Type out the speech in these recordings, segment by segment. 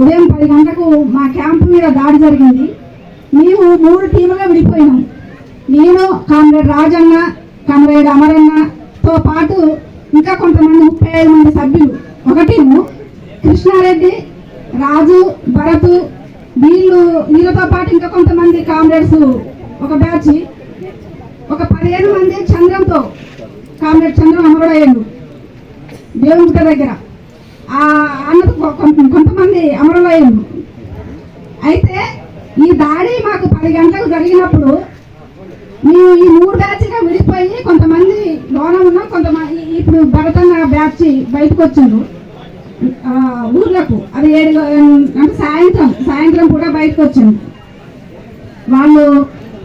ఉదయం పది గంటలకు మా క్యాంపు మీద దాడి జరిగింది. మేము మూడు టీములుగా విడిపోయినాం నేను కామ్రేడ్ రాజన్న కామ్రేడ్ అమరన్నతో పాటు ఇంకా కొంతమంది ముప్పై ఐదు మంది సభ్యులు. ఒక టీము కృష్ణారెడ్డి రాజు భరత్ వీళ్ళు వీళ్ళతో పాటు ఇంకా కొంతమంది కామ్రేడ్స్ ఒక బ్యాచ్. ఒక పదిహేను మంది చంద్రంతో కామ్రేడ్ చంద్రం అమరుడయ్యాడు దేవుడి దగ్గర. అన్నది కొ- కొంతమంది అమరులయ్యారు అయితే ఈ దాడి మాకు పది గంటలకు జరిగినప్పుడు మేము ఈ మూడు బ్యాచ్గా విడిపోయి కొంతమంది లోన ఉన్నాం కొంతమంది ఇప్పుడు భరతన్న బ్యాచ్ బయటకు వచ్చారు ఊర్లకు. అది ఏడు అంటే సాయంత్రం సాయంత్రం కూడా బయటకు వచ్చింది వాళ్ళు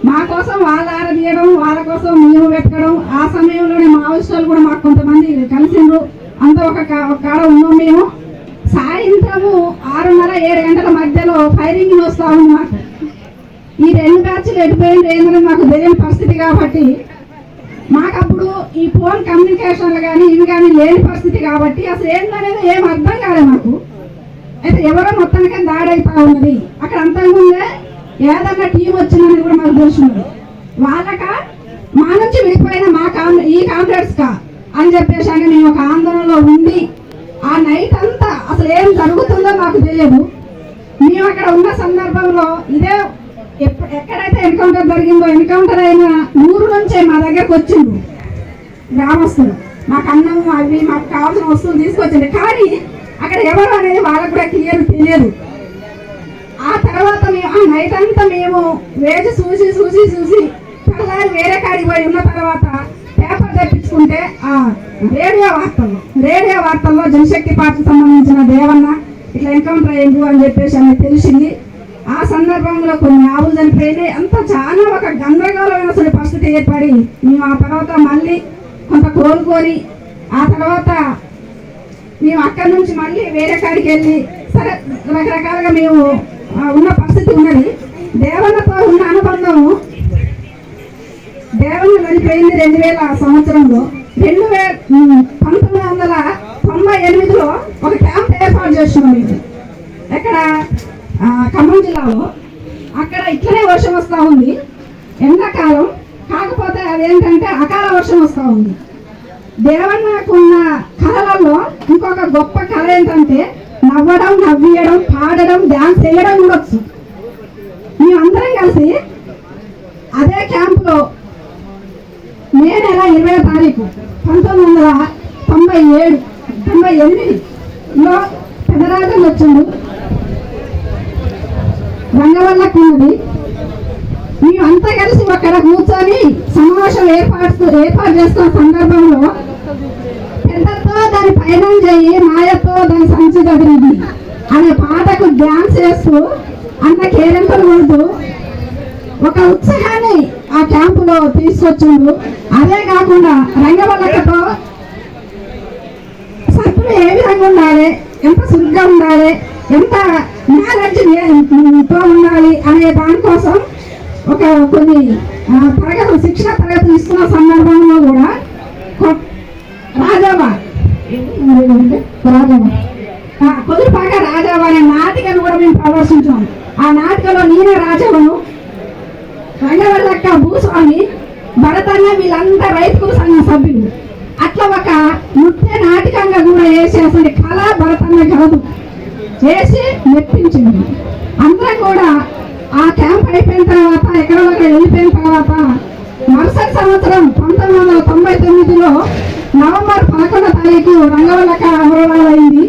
మా కోసం వాళ్ళ ఆరదీయడం వాళ్ళ కోసం మేము వెతకడం ఆ సమయంలోనే మావోయిస్టులు కూడా మాకు కొంతమంది కలిసిండ్రు. అంత ఒక కా- ఒక కాడ ఉన్నాం మేము. సాయంత్రము ఆరున్నర ఏడు గంటల మధ్యలో ఫైరింగ్ వస్తూ ఉంది మాకు ఈ రెండు బ్యాచ్లు ఎడిపోయింది ఏంటంటే మాకు తెలియని పరిస్థితి కాబట్టి. మాకు అప్పుడు ఈ ఫోన్ కమ్యూనికేషన్లు కానీ ఇవి కానీ లేని పరిస్థితి కాబట్టి అసలు ఏంటనేది ఏం అర్థం కాలేదు మాకు. అయితే ఎవరో మొత్తానికి దాడైతా ఉన్నది. అక్కడ అంతకుముందే ఏదన్నా టీం వచ్చిందని కూడా మాకు తెలుసున్నది వాళ్ళక? మా నుంచి విడిపోయిన మా కామ్ ఈ కామ్రేడ్స్ కా అని చెప్పేసి అని మేము ఒక ఆందోళనలో ఉండి ఆ నైట్ అంతా అసలు ఏం జరుగుతుందో మాకు తెలియదు. మేము అక్కడ ఉన్న సందర్భంలో ఇదే ఎక్కడైతే ఎన్కౌంటర్ జరిగిందో ఎన్కౌంటర్ అయిన ఊరు నుంచే మా దగ్గరకు వచ్చిండు గ్రామస్తులు. మాకు అన్నం అవి మాకు కావాల్సిన వస్తువులు తీసుకొచ్చింది కానీ అక్కడ ఎవరు అనేది వాళ్ళకు కూడా క్లియర్ తెలియదు. ఆ తర్వాత మేము ఆ నైట్ అంతా మేము వేచి చూసి చూసి చూసి తెల్లారి వేరే కాడికి పోయి ఉన్న తర్వాత తెప్పించుకుంటే ఆ రేడియో వార్తల్లో రేడియో వార్తల్లో జనశక్తి పార్టీకి సంబంధించిన దేవన్న ఇట్లా ఎన్కౌంటర్ అయ్యింది అని చెప్పేసి అని తెలిసింది. ఆ సందర్భంలో కొన్ని ఆవులు చనిపోయినాయి. అంతా చాలా ఒక గందరగోళమైన అసలు పరిస్థితి ఏర్పడి మేము ఆ తర్వాత మళ్ళీ కొంత కోలుకొని ఆ తర్వాత మేము అక్కడి నుంచి మళ్ళీ వేరే కాడికి వెళ్ళి సరే రకరకాలుగా మేము ఉన్న పరిస్థితి ఉన్నది. దేవన్నతో ఉన్న అనుబంధము దేవన్న చనిపోయింది రెండు వేల సంవత్సరంలో. రెండు వేల పంతొమ్మిది వందల తొంభై ఎనిమిదిలో ఒక క్యాంప్ ఏర్పాటు చేస్తున్నాం ఇది ఎక్కడ? ఖమ్మం జిల్లాలో. అక్కడ ఇట్లనే వర్షం వస్తూ ఉంది. ఎండాకాలం. కాకపోతే అదేంటంటే అకాల వర్షం వస్తూ ఉంది. దేవన్నకున్న కళలలో ఇంకొక గొప్ప కళ ఏంటంటే నవ్వడం నవ్వియడం పాడడం డ్యాన్స్ వేయడం ఉండొచ్చు. మేమందరం కలిసి అదే క్యాంపులో మే నెల ఇరవై తారీఖు పంతొమ్మిది వందల తొంభై ఏడు తొంభై ఎనిమిదిలో పెదరాజం వచ్చాడు. రంగవల్ల ఉన్నది మేమంతా కలిసి అక్కడ కూర్చొని సమావేశం ఏర్పాటు ఏర్పాటు చేస్తున్న సందర్భంలో పెద్దతో దాని పయనం చేయి మాయతో దాని సంచి చదివింది అనే పాటకు డ్యాన్స్ చేస్తూ అన్న కేరింతలు కొడుతూ ఒక ఉత్సాహాన్ని ఆ క్యాంపులో తీసుకొచ్చిండు. అదే కాకుండా రంగవల్లకతో సరుకులు ఏ విధంగా ఉండాలి? ఎంత సుగ్గా ఉండాలి? ఎంత నాలెడ్జ్ ఉండాలి అనే దానికోసం ఒక కొన్ని ఆ, తరగతులు శిక్షణ తరగతులు ఇస్తున్న సందర్భంలో కూడా రాజావా. రాజావా. కుదురుపాక రాజావా అనే నాటికను కూడా మేము ప్రదర్శించాము ఆ నాటికలో నేనే రాజావను. రంగవల్లక్క భూస్వామి. భరతన్న వీళ్ళంతా రైతు సంఘం సభ్యులు. అట్లా ఒక నృత్య నాటకంగా కూడా వేసి అసలు కళ భరతన్న కాదు. చేసి మెప్పించింది. అందరం కూడా ఆ క్యాంప్ అయిపోయిన తర్వాత ఎక్కడో వెళ్ళిపోయిన తర్వాత మరుసటి సంవత్సరం పంతొమ్మిది వందల తొంభై తొమ్మిదిలో నవంబర్ పదకొండో తారీఖు రంగవల్లక అమరవాళ్ళైంది అయింది.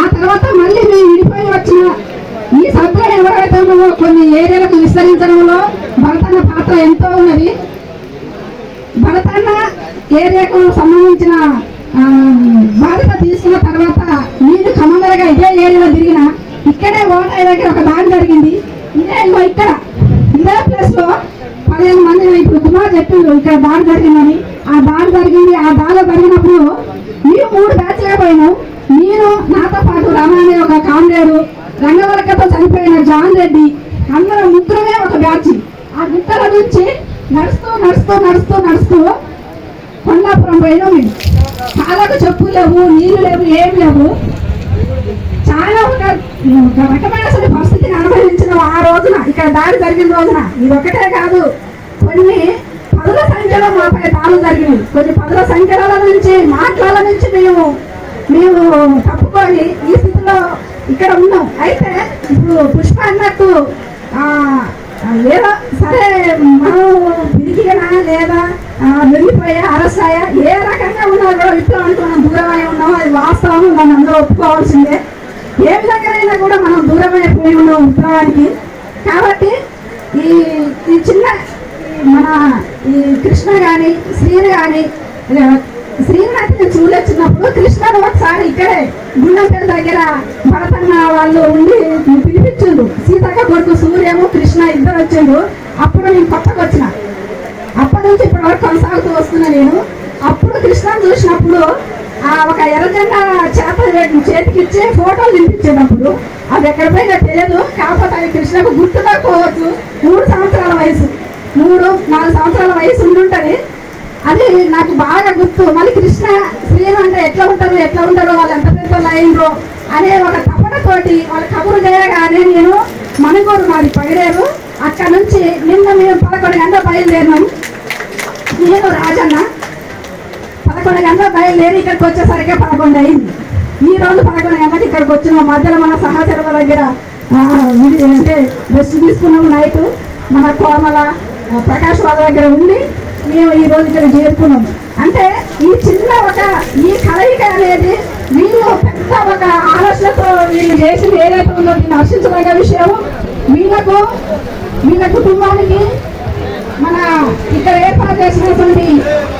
ఆ తర్వాత మళ్ళీ మేము విడిపోయి వచ్చిన ఈ సభ్యులు ఎవరైతే కొన్ని ఏరియాలకు విస్తరించడంలో భరతన్న పాత్ర ఎంతో ఉన్నది. భరతన్న ఏరియాకు సంబంధించిన బాధ్యత తీసుకున్న తర్వాత నేను కమందరగా ఇదే ఏరియాలో తిరిగిన ఇక్కడే ఓటాయి దగ్గర ఒక దాడి జరిగింది. ఇదే ఇక్కడ ఇదే ప్లేస్లో పదిహేను మంది ఇప్పుడు కుమార్ చెప్పిండ్రు ఇక్కడ దాడి జరిగిందని. ఆ దాడి జరిగింది ఆ దాడి జరిగినప్పుడు మీరు మూడు బ్యాచ్లుగా పోయినాం నేను నాతో పాటు రమ అనే ఒక కామ్రేడు రంగవరకతో చనిపోయిన జాన్ రెడ్డి అందరం ముగ్గురమే ఒక బ్యాచ్ ఆ గుట్టల నుంచి నడుస్తూ నడుస్తూ నడుస్తూ నడుస్తూ భూమి లేవు నీళ్ళు లేవు ఏమి లేవు. చాలా ఒక ఒక రకమైన అసలు పరిస్థితిని అనుభవించిన ఆ రోజున ఇక్కడ దాడి జరిగిన రోజున ఇది ఒకటే కాదు. కొన్ని పదుల సంఖ్యలో మాపై దాడులు జరిగినాయి. కొన్ని పదుల సంఖ్యల నుంచి మాటల నుంచి మేము మేము తప్పుకొని ఈ స్థితిలో ఇక్కడ ఉన్నాం. అయితే ఇప్పుడు పుష్ప అన్నట్టు ఏదో సరే మనం పిరికినా లేదా వెళ్ళిపోయే అరసాయ ఏ రకంగా ఉన్నారో ఇట్లా విప్లవానికి మనం దూరమై ఉన్నాం. అది వాస్తవం మనం అందరూ ఒప్పుకోవాల్సిందే. ఏ విధంగానైనా కూడా మనం దూరమైపోయి ఉన్నాం విప్లవానికి. కాబట్టి ఈ ఈ చిన్న ఈ మన ఈ కృష్ణ కానీ శ్రీని కానీ శ్రీని నేను చూడొచ్చినప్పుడు కృష్ణను ఒకసారి ఇక్కడే గుండంపేట దగ్గర భరతన్న వాళ్ళు ఉండి పిలిపించిండు సీతక్క కొడుకు సూర్యము కృష్ణ ఇద్దరు వచ్చిండు అప్పుడు నేను కొత్తకు వచ్చిన నుంచి ఇప్పటి వరకు కొనసాగుతూ వస్తున్నా నేను. అప్పుడు కృష్ణను చూసినప్పుడు ఆ ఒక ఎర్రజెండ చేత చేతికిచ్చి ఫోటోలు తినిపించేటప్పుడు అది ఎక్కడ పోయినా తెలియదు. కాకపోతే అది కృష్ణకు గుర్తుగా పోవచ్చు మూడు సంవత్సరాల వయసు. మూడు నాలుగు సంవత్సరాల వయసు ఉండుంటుంది. అది నాకు బాగా గుర్తు. మళ్ళీ కృష్ణ స్త్రీలు అంటే ఎట్లా ఉంటారు? ఎట్లా ఉంటారో? వాళ్ళు ఎంత పెద్ద లైన్లో అనే ఒక తపనతోటి వాళ్ళ కబురు చేయగానే నేను మణిగూరు మాది పగిడేరు అక్కడ నుంచి నిన్న మేము పదకొండు గంటలు బయలుదేరినాము నేను రాజన్న. పదకొండు గంటల బయలుదేరి ఇక్కడికి వచ్చేసరికి పదకొండు అయింది. ఈ రోజు పదకొండు గంటలకు ఇక్కడికి వచ్చిన. మధ్యలో మన సహచరుల దగ్గర అంటే రెస్ట్ తీసుకున్నాం నైట్ మన కోమల ప్రకాష్ వాళ్ళ దగ్గర ఉండి మేము ఈ రోజు ఇక్కడ చేరుకున్నాం. అంటే ఈ చిన్న ఒక ఈ కలయిక అనేది వీళ్ళు పెద్ద ఒక ఆలోచనతో వీళ్ళు చేసింది ఏదైతే ఉందో దీన్ని హర్షించదగ్గ విషయం వీళ్ళకు వీళ్ళ కుటుంబానికి చేసినటువంటి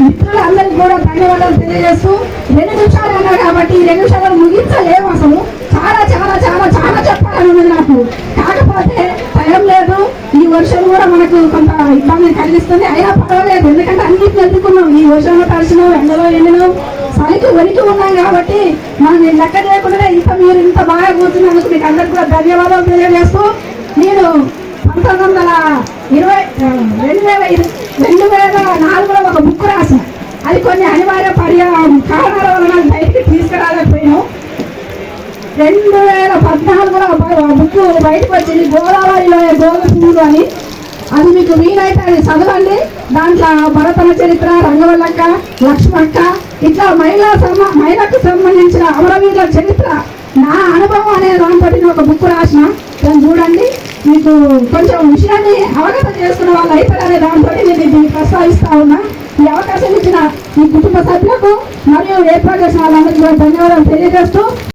మిత్రులందరికీ కూడా ధన్యవాదాలు తెలియజేస్తూ రెండు నిమిషాలు అన్నారు కాబట్టి రెండు నిమిషాలు ముగించలేము అసలు. చాలా చాలా చాలా చాలా చెప్పాలని ఉంది నాకు. కాకపోతే టైం లేదు. ఈ వర్షం కూడా మనకు కొంత ఇబ్బంది కలిగిస్తుంది. అయినా పర్వాలేదు. ఎందుకంటే అన్నింటిని ఎదుర్కొన్నాం. ఈ వర్షంలో తడిచినాం ఎండలో ఎండినాం. సరికి వణికి ఉన్నాం కాబట్టి మనం లెక్క చేయకుండా ఇంత మీరు ఇంత బాగా కూర్చున్నందుకు మీకు అందరికీ కూడా ధన్యవాదాలు తెలియజేస్తూ నేను పంతొమ్మిది వందల ఇరవై రెండు వేల రెండు వేల నాలుగులో ఒక బుక్ రాసిన. అది కొన్ని అనివార్య పర్య కారణాల వలన బయటికి తీసుకురాలేకపోయాను. రెండు వేల పద్నాలుగులో బుక్ బయటకు వచ్చింది గోదావరిలో గోధుమ పువ్వులు అని. అది మీకు వీలైతే అది చదవండి. దాంట్లో భరతన చరిత్ర రంగవల్లక్క లక్ష్మక్క ఇట్లా మహిళా సమ మహిళకు సంబంధించిన అమరవీరుల చరిత్ర. నా అనుభవం అనే దాంతో ఒక బుక్ రాసిన. దాన్ని చూడండి. మీకు కొంచెం విషయాన్ని అవగతం చేసుకున్న వాళ్ళు అవుతారనే దాంతో నేను దీన్ని ప్రస్తావిస్తా ఉన్నా. ఈ అవకాశం ఇచ్చిన ఈ కుటుంబ సభ్యులకు మరియు ఏర్పాటు చేసిన వాళ్ళందరికీ ధన్యవాదాలు తెలియజేస్తూ